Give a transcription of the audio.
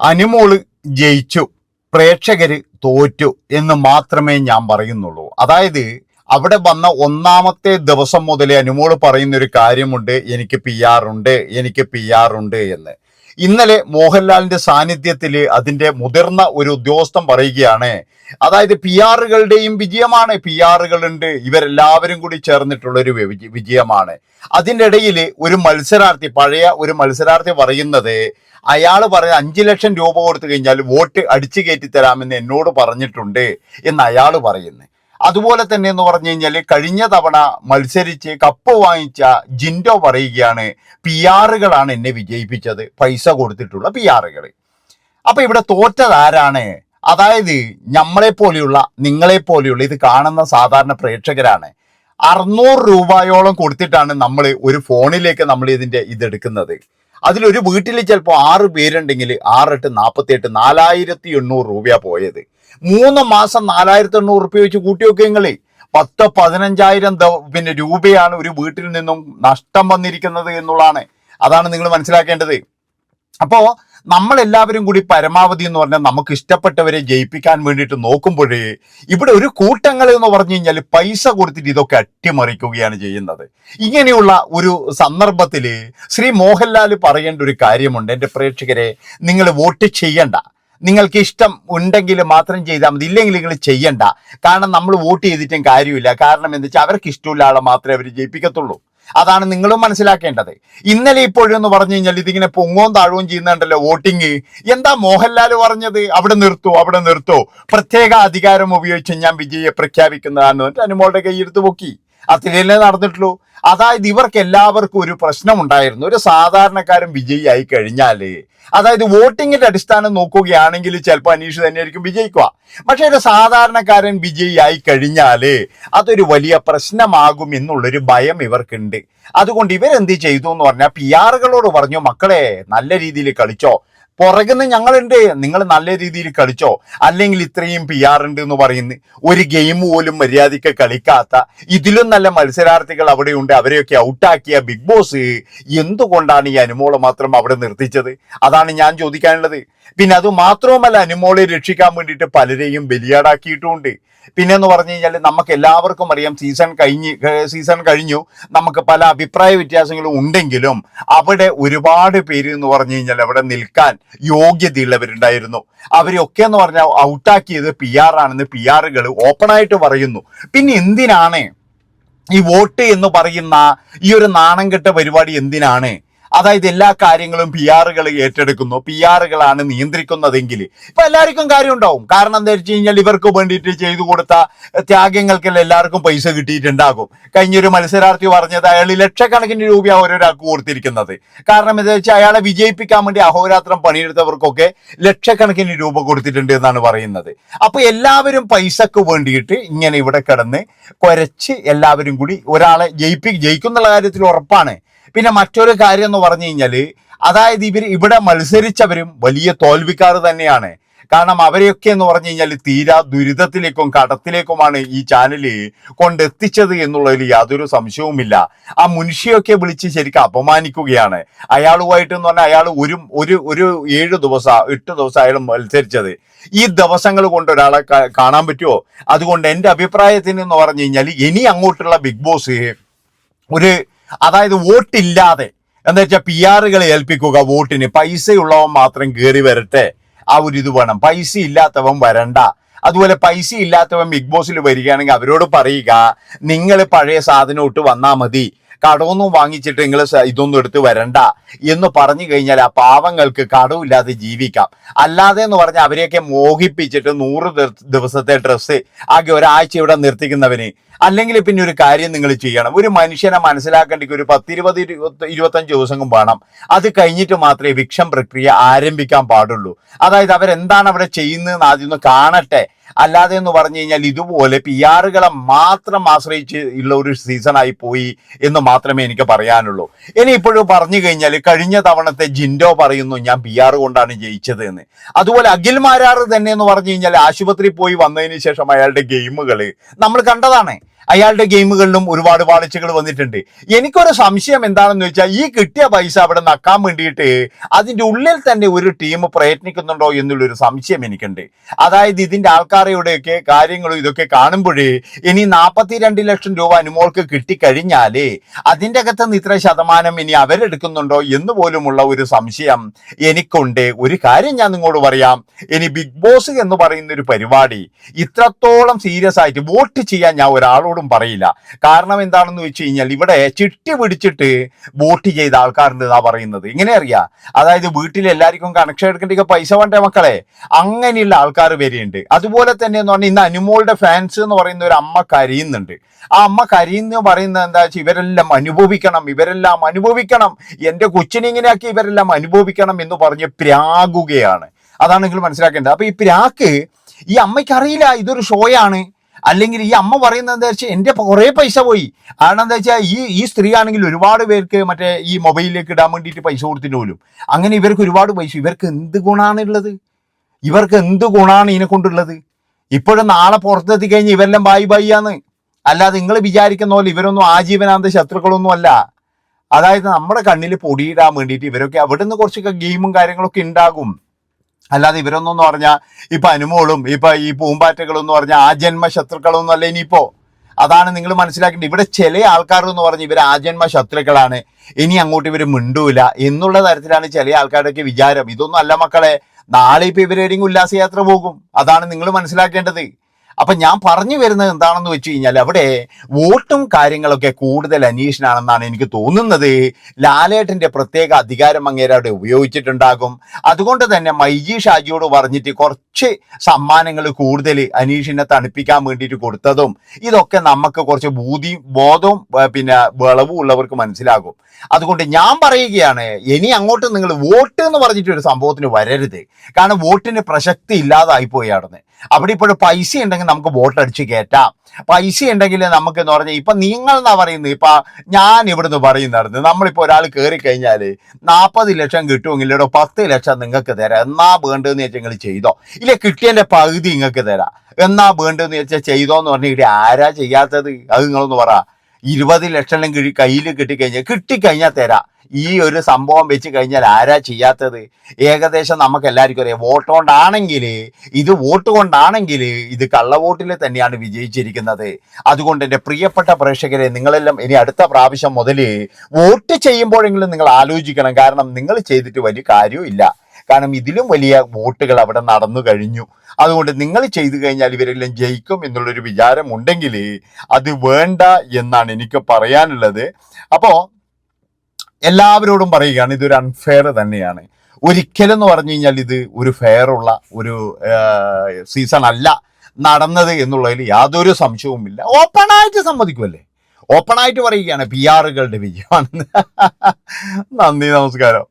അനിമോൾ ജയിച്ചു പ്രേക്ഷകര് തോറ്റു എന്ന് മാത്രമേ ഞാൻ പറയുന്നുള്ളൂ. അതായത് അവിടെ വന്ന ഒന്നാമത്തെ ദിവസം മുതലേ അനുമോൾ പറയുന്ന ഒരു കാര്യമുണ്ട് എനിക്ക് പി ആർ ഉണ്ട് എനിക്ക് പി ആർ ഉണ്ട് എന്ന്. ഇന്നലെ മോഹൻലാലിന്റെ സാന്നിധ്യത്തിൽ അതിന്റെ മുതിർന്ന ഒരു ഉദ്യോഗസ്ഥൻ പറയുകയാണ്. അതായത് പി ആറുകളുടെയും വിജയമാണ്. പി ആറുകളുണ്ട് ഇവരെല്ലാവരും കൂടി ചേർന്നിട്ടുള്ള ഒരു വിജയമാണ്. അതിന്റെ ഇടയിൽ ഒരു മത്സരാർത്ഥി പഴയ ഒരു മത്സരാർത്ഥി പറയുന്നത് അയാൾ പറഞ്ഞ അഞ്ചു ലക്ഷം രൂപ കൊടുത്തു കഴിഞ്ഞാൽ വോട്ട് അടിച്ചു കയറ്റി തരാമെന്ന് എന്നോട് പറഞ്ഞിട്ടുണ്ട് എന്ന് അയാൾ പറയുന്നു. അതുപോലെ തന്നെ എന്ന് പറഞ്ഞു കഴിഞ്ഞാൽ കഴിഞ്ഞ തവണ മത്സരിച്ച് കപ്പ് വാങ്ങിച്ച ജിൻഡോ പറയുകയാണ് പി ആറുകളാണ് എന്നെ വിജയിപ്പിച്ചത്. പൈസ കൊടുത്തിട്ടുള്ള പി ആറുകൾ അപ്പൊ ഇവിടെ തോറ്റത് ആരാണ്? അതായത് നമ്മളെ പോലെയുള്ള നിങ്ങളെ പോലെയുള്ള ഇത് കാണുന്ന സാധാരണ പ്രേക്ഷകരാണ്. അറുന്നൂറ് രൂപയോളം കൊടുത്തിട്ടാണ് നമ്മൾ ഒരു ഫോണിലേക്ക് നമ്മൾ ഇതിന്റെ ഇതെടുക്കുന്നത്. അതിലൊരു വീട്ടിൽ ചിലപ്പോൾ ആറ് പേരുണ്ടെങ്കിൽ ആറെട്ട് നാൽപ്പത്തി എട്ട് നാലായിരത്തി എണ്ണൂറ് രൂപയാണ് പോയത്. മൂന്ന് മാസം നാലായിരത്തി എണ്ണൂറ് റുപ്യ വെച്ച് കൂട്ടി നോക്കുക പത്ത് പതിനഞ്ചായിരം പിന്നെ രൂപയാണ് ഒരു വീട്ടിൽ നിന്നും നഷ്ടം വന്നിരിക്കുന്നത് എന്നുള്ളതാണ്. അതാണ് നിങ്ങൾ മനസ്സിലാക്കേണ്ടത്. അപ്പോ നമ്മൾ എല്ലാവരും കൂടി പരമാവധി എന്ന് പറഞ്ഞാൽ നമുക്ക് ഇഷ്ടപ്പെട്ടവരെ ജയിപ്പിക്കാൻ വേണ്ടിയിട്ട് നോക്കുമ്പോഴേ ഇവിടെ ഒരു കൂട്ടങ്ങൾ എന്ന് പറഞ്ഞു കഴിഞ്ഞാൽ പൈസ കൊടുത്തിട്ട് ഇതൊക്കെ അട്ടിമറിക്കുകയാണ് ചെയ്യുന്നത്. ഇങ്ങനെയുള്ള ഒരു സന്ദർഭത്തിൽ ശ്രീ മോഹൻലാൽ പറയേണ്ട ഒരു കാര്യമുണ്ട്. എന്റെ പ്രേക്ഷകരെ നിങ്ങൾ വോട്ട് ചെയ്യണ്ട. നിങ്ങൾക്ക് ഇഷ്ടം ഉണ്ടെങ്കിൽ മാത്രം ചെയ്താൽ മതി. ഇല്ലെങ്കിൽ നിങ്ങൾ ചെയ്യണ്ട. കാരണം നമ്മൾ വോട്ട് ചെയ്തിട്ടും കാര്യമില്ല. കാരണം എന്താ വെച്ചാൽ അവർക്ക് ഇഷ്ടമുള്ള ആളെ മാത്രമേ അവർ ജയിപ്പിക്കത്തുള്ളൂ. അതാണ് നിങ്ങളും മനസ്സിലാക്കേണ്ടത്. ഇന്നലെ ഇപ്പോഴും എന്ന് പറഞ്ഞു കഴിഞ്ഞാൽ ഇതിങ്ങനെ പൊങ്ങോം താഴവും ചെയ്യുന്നുണ്ടല്ലോ വോട്ടിങ് എന്താ മോഹൻലാൽ പറഞ്ഞത്? അവിടെ നിർത്തൂ അവിടെ നിർത്തൂ. പ്രത്യേക അധികാരം ഉപയോഗിച്ച് ഞാൻ വിജയെ പ്രഖ്യാപിക്കുന്നതാണെന്ന് പറഞ്ഞിട്ട് അനുമോളുടെ കൈയെടുത്ത് പൊക്കി. അത്രയല്ലേ നടന്നിട്ടുള്ളൂ. അതായത് ഇവർക്ക് എല്ലാവർക്കും ഒരു പ്രശ്നമുണ്ടായിരുന്നു. ഒരു സാധാരണക്കാരൻ വിജയിയായി കഴിഞ്ഞാൽ അതായത് വോട്ടിങ്ങിന്റെ അടിസ്ഥാനം നോക്കുകയാണെങ്കിൽ ചിലപ്പോൾ അനീഷ് തന്നെയായിരിക്കും വിജയിക്കുക. പക്ഷെ ഒരു സാധാരണക്കാരൻ വിജയിയായി കഴിഞ്ഞാൽ അതൊരു വലിയ പ്രശ്നമാകും എന്നുള്ളൊരു ഭയം ഇവർക്കുണ്ട്. അതുകൊണ്ട് ഇവരെന്ത് ചെയ്തു എന്ന് പറഞ്ഞാൽ പി ആറുകളോട് പറഞ്ഞു മക്കളെ നല്ല രീതിയിൽ കളിച്ചോ. പുറകുന്ന് ഞങ്ങളുണ്ട്. നിങ്ങൾ നല്ല രീതിയിൽ കളിച്ചോ? അല്ലെങ്കിൽ ഇത്രയും പി ആർ ഉണ്ട് എന്ന് പറയുന്നു ഒരു ഗെയിം പോലും മര്യാദയ്ക്ക് കളിക്കാത്ത ഇതിലും നല്ല മത്സരാർത്ഥികൾ അവിടെയുണ്ട്. അവരെയൊക്കെ ഔട്ടാക്കിയ ബിഗ് ബോസ് എന്തുകൊണ്ടാണ് ഈ അനുമോളെ മാത്രം അവിടെ നിർത്തിച്ചത്? അതാണ് ഞാൻ ചോദിക്കാനുള്ളത്. പിന്നെ അത് മാത്രവുമല്ല അനുമോളെ രക്ഷിക്കാൻ വേണ്ടിയിട്ട് പലരെയും ബലിയാടാക്കിയിട്ടുമുണ്ട് പിന്നെ എന്ന് പറഞ്ഞു കഴിഞ്ഞാൽ നമുക്ക് എല്ലാവർക്കും അറിയാം സീസൺ കഴിഞ്ഞ് സീസൺ കഴിഞ്ഞു. നമുക്ക് പല അഭിപ്രായ വ്യത്യാസങ്ങളും ഉണ്ടെങ്കിലും അവിടെ ഒരുപാട് പേര് എന്ന് പറഞ്ഞു കഴിഞ്ഞാൽ അവിടെ നിൽക്കാൻ യോഗ്യതയുള്ളവരുണ്ടായിരുന്നു. അവരെയൊക്കെ എന്ന് പറഞ്ഞാൽ ഔട്ടാക്കിയത് പി ആർ ആണെന്ന് പി ആറുകൾ ഓപ്പണായിട്ട് പറയുന്നു. പിന്നെ എന്തിനാണ് ഈ വോട്ട് എന്ന് പറയുന്ന ഈ ഒരു നാണം കെട്ട പരിപാടി എന്തിനാണ്? അതായത് എല്ലാ കാര്യങ്ങളും പി ആറുകൾ ഏറ്റെടുക്കുന്നു. പി ആറുകളാണ് നിയന്ത്രിക്കുന്നതെങ്കിൽ ഇപ്പൊ എല്ലാവർക്കും കാര്യം ഉണ്ടാവും. കാരണം എന്താ വെച്ച് കഴിഞ്ഞാൽ ഇവർക്ക് വേണ്ടിയിട്ട് ചെയ്തു കൊടുത്ത ത്യാഗങ്ങൾക്കെല്ലാം എല്ലാവർക്കും പൈസ കിട്ടിയിട്ടുണ്ടാകും. കഴിഞ്ഞൊരു മത്സരാർത്ഥി പറഞ്ഞത് അയാൾ ലക്ഷക്കണക്കിന് രൂപയാണ് ഓരോരാൾക്ക് കൊടുത്തിരിക്കുന്നത്. കാരണം എന്താ വെച്ചാൽ അയാളെ വിജയിപ്പിക്കാൻ വേണ്ടി അഹോരാത്രം പണിയെടുത്തവർക്കൊക്കെ ലക്ഷക്കണക്കിന് രൂപ കൊടുത്തിട്ടുണ്ട് എന്നാണ് പറയുന്നത്. അപ്പൊ എല്ലാവരും പൈസക്ക് വേണ്ടിയിട്ട് ഇങ്ങനെ ഇവിടെ കിടന്ന് കുരച്ച് എല്ലാവരും കൂടി ഒരാളെ ജയിപ്പി ജയിക്കുന്നുള്ള കാര്യത്തിൽ ഉറപ്പാണ്. പിന്നെ മറ്റൊരു കാര്യം എന്ന് പറഞ്ഞു കഴിഞ്ഞാൽ അതായത് ഇവർ ഇവിടെ മത്സരിച്ചവരും വലിയ തോൽവിക്കാർ തന്നെയാണ്. കാരണം അവരെയൊക്കെ എന്ന് പറഞ്ഞു കഴിഞ്ഞാൽ തീരാ ദുരിതത്തിലേക്കും കടത്തിലേക്കുമാണ് ഈ ചാനൽ കൊണ്ടെത്തിച്ചത് എന്നുള്ളതിൽ യാതൊരു സംശയവുമില്ല. ആ മുൻഷിയൊക്കെ വിളിച്ച് ശരിക്കും അപമാനിക്കുകയാണ്. അയാളുമായിട്ട് എന്ന് പറഞ്ഞാൽ അയാൾ ഒരു ഒരു ഒരു ഏഴ് ദിവസം എട്ട് ദിവസം അയാൾ മത്സരിച്ചത്. ഈ ദിവസങ്ങൾ കൊണ്ട് ഒരാളെ കാണാൻ പറ്റുമോ അതുകൊണ്ട് എന്റെ അഭിപ്രായത്തിന് എന്ന് പറഞ്ഞു കഴിഞ്ഞാൽ ഇനി അങ്ങോട്ടുള്ള ബിഗ് ബോസ് ഒരു അതായത് വോട്ടില്ലാതെ. എന്താ വെച്ചാൽ പി ആറുകളെ ഏൽപ്പിക്കുക വോട്ടിന്. പൈസയുള്ളവൻ മാത്രം കയറി വരട്ടെ. ആ ഒരു ഇത് വേണം. പൈസ ഇല്ലാത്തവൻ വരണ്ട. അതുപോലെ പൈസ ഇല്ലാത്തവൻ ബിഗ് ബോസിൽ വരികയാണെങ്കിൽ അവരോട് പറയുക നിങ്ങൾ പഴയ സാധനം ഇട്ട് വന്നാൽ മതി. കടമൊന്നും വാങ്ങിച്ചിട്ട് നിങ്ങൾ ഇതൊന്നും എടുത്ത് വരണ്ട എന്ന് പറഞ്ഞു കഴിഞ്ഞാൽ ആ പാവങ്ങൾക്ക് കടമില്ലാതെ ജീവിക്കാം. അല്ലാതെ എന്ന് പറഞ്ഞാൽ അവരെയൊക്കെ മോഹിപ്പിച്ചിട്ട് നൂറ് ദിവ- ദിവസത്തെ ഡ്രസ്സ് ആകെ ഒരാഴ്ച ഇവിടെ നിർത്തിക്കുന്നവന്. അല്ലെങ്കിൽ പിന്നെ ഒരു കാര്യം നിങ്ങൾ ചെയ്യണം. ഒരു മനുഷ്യനെ മനസ്സിലാക്കേണ്ടെങ്കിൽ ഒരു പത്തിരുപത് ഇരുപത്തി ഇരുപത്തഞ്ച് ദിവസം വേണം. അത് കഴിഞ്ഞിട്ട് മാത്രമേ വിക്ഷം പ്രക്രിയ ആരംഭിക്കാൻ പാടുള്ളൂ. അതായത് അവരെന്താണ് അവിടെ ചെയ്യുന്നതെന്ന് ആദ്യം ഒന്ന് കാണട്ടെ. അല്ലാതെ എന്ന് പറഞ്ഞു കഴിഞ്ഞാൽ ഇതുപോലെ പി ആറുകളെ മാത്രം ആശ്രയിച്ച് ഉള്ള ഒരു സീസണായി പോയി എന്ന് മാത്രമേ എനിക്ക് പറയാനുള്ളൂ. ഇനി ഇപ്പോഴും പറഞ്ഞു കഴിഞ്ഞാൽ കഴിഞ്ഞ തവണത്തെ ജിൻഡോ പറയുന്നു ഞാൻ പി ആർ കൊണ്ടാണ് ജയിച്ചത് എന്ന്. അതുപോലെ അഖിൽ മാരാറ് തന്നെ എന്ന് പറഞ്ഞു കഴിഞ്ഞാൽ ആശുപത്രി പോയി വന്നതിന് ശേഷം അയാളുടെ ഗെയിമുകൾ നമ്മൾ കണ്ടതാണ്. അയാളുടെ ഗെയിമുകളിലും ഒരുപാട് വാളിച്ചകൾ വന്നിട്ടുണ്ട്. എനിക്കൊരു സംശയം എന്താണെന്ന് വെച്ചാൽ ഈ കിട്ടിയ പൈസ അവിടെ നക്കാൻ വേണ്ടിയിട്ട് അതിന്റെ ഉള്ളിൽ തന്നെ ഒരു ടീം പ്രയത്നിക്കുന്നുണ്ടോ എന്നുള്ളൊരു സംശയം എനിക്കുണ്ട്. അതായത് ഇതിന്റെ ആൾക്കാരെയുടെയൊക്കെ കാര്യങ്ങളും ഇതൊക്കെ കാണുമ്പോഴേ ഇനി നാൽപ്പത്തിരണ്ട് ലക്ഷം രൂപ അനുമോൾക്ക് കിട്ടിക്കഴിഞ്ഞാൽ അതിന്റെ അകത്ത് നിന്ന് ഇത്ര ശതമാനം ഇനി അവരെടുക്കുന്നുണ്ടോ എന്ന് പോലുമുള്ള ഒരു സംശയം എനിക്കുണ്ട്. ഒരു കാര്യം ഞാൻ നിങ്ങളോട് പറയാം. ഇനി ബിഗ് ബോസ് എന്ന് പറയുന്ന ഒരു പരിപാടി ഇത്രത്തോളം സീരിയസ് ആയിട്ട് വോട്ട് ചെയ്യാൻ ഞാൻ ഒരാളോടും പറയില്ല. കാരണം എന്താണെന്ന് വെച്ച് കഴിഞ്ഞാൽ ഇവിടെ ചിട്ടി പിടിച്ചിട്ട് വോട്ട് ചെയ്ത ആൾക്കാരുണ്ട് എന്നാ പറയുന്നത്. ഇങ്ങനെ അറിയാം? അതായത് വീട്ടിൽ എല്ലാവർക്കും കണക്ഷൻ എടുക്കേണ്ട പൈസ വേണ്ടേ മക്കളെ? അങ്ങനെയുള്ള ആൾക്കാർ വരെയുണ്ട്. അതുപോലെ തന്നെ എന്ന് പറഞ്ഞാൽ ഇന്ന് അനുമോളുടെ ഫാൻസ് എന്ന് പറയുന്ന ഒരു അമ്മ കരയുന്നുണ്ട്. ആ അമ്മ കരയുന്ന പറയുന്നത് എന്താ വെച്ചാൽ ഇവരെല്ലാം അനുഭവിക്കണം ഇവരെല്ലാം അനുഭവിക്കണം. എന്റെ കൊച്ചിനെ ഇങ്ങനെയാക്കി ഇവരെല്ലാം അനുഭവിക്കണം എന്ന് പറഞ്ഞ് പ്രാകുകയാണ് അതാണ് നിങ്ങൾ മനസ്സിലാക്കേണ്ടത്. അപ്പൊ ഈ പ്രാക്ക് ഈ അമ്മയ്ക്ക് അറിയില്ല ഇതൊരു ഷോയാണ് അല്ലെങ്കിൽ ഈ അമ്മ പറയുന്നത് എന്താ വെച്ചാൽ എന്റെ കുറേ പൈസ പോയി. കാരണം എന്താ വെച്ചാൽ ഈ ഈ സ്ത്രീ ആണെങ്കിൽ ഒരുപാട് പേർക്ക് മറ്റേ ഈ മൊബൈലിലേക്ക് ഇടാൻ വേണ്ടിയിട്ട് പൈസ കൊടുത്തിട്ട് പോലും. അങ്ങനെ ഇവർക്ക് ഒരുപാട് പൈസ. ഇവർക്ക് എന്ത് ഗുണമാണുള്ളത് ഇവർക്ക് എന്ത് ഗുണമാണ് ഇതിനെ കൊണ്ടുള്ളത്? ഇപ്പോഴും നാളെ പുറത്തെത്തി കഴിഞ്ഞ് ഇവരെല്ലാം ബായി ആണ്. അല്ലാതെ നിങ്ങൾ വിചാരിക്കുന്ന പോലെ ഇവരൊന്നും ആജീവനാന്ത ശത്രുക്കളൊന്നും അല്ല. അതായത് നമ്മുടെ കണ്ണിൽ പൊടിയിടാൻ വേണ്ടിയിട്ട് ഇവരൊക്കെ അവിടെ നിന്ന് കുറച്ചൊക്കെ ഗെയിമും കാര്യങ്ങളൊക്കെ ഉണ്ടാകും. അല്ലാതെ ഇവരൊന്നും പറഞ്ഞാൽ ഇപ്പം അനുമോളും ഇപ്പം ഈ പൂമ്പാറ്റകളും എന്ന് പറഞ്ഞാൽ ജന്മ ശത്രുക്കളൊന്നും അല്ല ഇനിയിപ്പോൾ അതാണ് നിങ്ങൾ മനസ്സിലാക്കേണ്ടത്. ഇവിടെ ചില ആൾക്കാർ എന്ന് പറഞ്ഞ് ഇവർ ആജന്മ ശത്രുക്കളാണ് ഇനി അങ്ങോട്ട് ഇവർ മിണ്ടൂല എന്നുള്ള തരത്തിലാണ് ചില ആൾക്കാരുടെയൊക്കെ വിചാരം. ഇതൊന്നും അല്ല മക്കളെ. നാളെ ഇപ്പം ഇവരേടെയും ഉല്ലാസയാത്ര പോകും. അതാണ് നിങ്ങൾ മനസ്സിലാക്കേണ്ടത്. അപ്പൊ ഞാൻ പറഞ്ഞു വരുന്നത് എന്താണെന്ന് വെച്ച് കഴിഞ്ഞാൽ അവിടെ വോട്ടും കാര്യങ്ങളൊക്കെ കൂടുതൽ അന്വേഷണമാണെന്നാണ് എനിക്ക് തോന്നുന്നത്. ലാലേട്ടന്റെ പ്രത്യേക അധികാരം അങ്ങേരെ അവിടെ ഉപയോഗിച്ചിട്ടുണ്ടാകും. അതുകൊണ്ട് തന്നെ മൈജി ഷാജിയോട് പറഞ്ഞിട്ട് കുറച്ച് സമ്മാനങ്ങൾ കൂടുതൽ അനീഷിനെ തണുപ്പിക്കാൻ വേണ്ടിയിട്ട് കൊടുത്തതും ഇതൊക്കെ നമുക്ക് കുറച്ച് ബൂതി ബോധവും പിന്നെ വിളവും ഉള്ളവർക്ക് മനസ്സിലാകും. അതുകൊണ്ട് ഞാൻ പറയുകയാണ് ഇനി അങ്ങോട്ട് നിങ്ങൾ വോട്ട് എന്ന് പറഞ്ഞിട്ട് ഒരു സംഭവത്തിന് വരരുത്. കാരണം വോട്ടിന് പ്രസക്തി ഇല്ലാതായി പോയി അവിടെ ഇപ്പോഴും പൈസ ഉണ്ടെങ്കിൽ നമുക്ക് വോട്ട് അടിച്ച് കയറ്റാം. പൈസ ഉണ്ടെങ്കിൽ നമുക്ക് എന്ന് പറഞ്ഞാൽ ഇപ്പം നിങ്ങൾ എന്നാ പറയുന്നത്? ഇപ്പം ഞാൻ ഇവിടുന്ന് പറയുന്നതായിരുന്നു. നമ്മളിപ്പോൾ ഒരാൾ കയറി കഴിഞ്ഞാൽ നാൽപ്പത് ലക്ഷം കിട്ടുമെങ്കിൽ ഇവിടെ പത്ത് ലക്ഷം നിങ്ങൾക്ക് തരാം. എന്നാ വേണ്ടതെന്ന് വെച്ചാൽ നിങ്ങൾ ചെയ്തോ. ഇല്ല കിട്ടിയതിന്റെ പകുതി നിങ്ങൾക്ക് തരാം. എന്നാ വേണ്ടതെന്ന് വെച്ചാൽ ചെയ്തോ എന്ന് പറഞ്ഞാൽ ഇവിടെ ആരാ ചെയ്യാത്തത്? അത് നിങ്ങളൊന്ന് പറ. ഇരുപത് ലക്ഷം കയ്യിൽ കിട്ടിക്കഴിഞ്ഞാൽ കിട്ടിക്കഴിഞ്ഞാൽ തരാം. ഈ ഒരു സംഭവം വെച്ച് കഴിഞ്ഞാൽ ആരാ ചെയ്യാത്തത്? ഏകദേശം നമുക്ക് എല്ലാവർക്കും അറിയാം. വോട്ട് കൊണ്ടാണെങ്കിൽ ഇത് വോട്ട് കൊണ്ടാണെങ്കിൽ ഇത് കള്ളവോട്ടിൽ തന്നെയാണ് വിജയിച്ചിരിക്കുന്നത്. അതുകൊണ്ട് എന്റെ പ്രിയപ്പെട്ട പ്രേക്ഷകരെ നിങ്ങളെല്ലാം ഇനി അടുത്ത പ്രാവശ്യം മുതൽ വോട്ട് ചെയ്യുമ്പോഴെങ്കിലും നിങ്ങൾ ആലോചിക്കണം. കാരണം നിങ്ങൾ ചെയ്തിട്ട് വലിയ കാര്യമില്ല കാരണം ഇതിലും വലിയ വോട്ടുകൾ അവിടെ നടന്നു കഴിഞ്ഞു. അതുകൊണ്ട് നിങ്ങൾ ചെയ്തു കഴിഞ്ഞാൽ ഇവരെല്ലാം ജയിക്കും എന്നുള്ളൊരു വിചാരം ഉണ്ടെങ്കിൽ അത് വേണ്ട എന്നാണ് എനിക്ക് പറയാനുള്ളത്. അപ്പോൾ എല്ലാവരോടും പറയുകയാണ് ഇതൊരു അൺഫെയർ തന്നെയാണ്. ഒരിക്കലും എന്ന് പറഞ്ഞു കഴിഞ്ഞാൽ ഇത് ഒരു ഫെയർ ഉള്ള ഒരു സീസൺ അല്ല നടന്നത് എന്നുള്ളതിൽ യാതൊരു സംശയവുമില്ല. ഓപ്പണായിട്ട് സമ്മതിക്കുമല്ലേ ഓപ്പണായിട്ട് പറയുകയാണ് പി ആറുകളുടെ വിജയമാണ് നന്ദി നമസ്കാരം.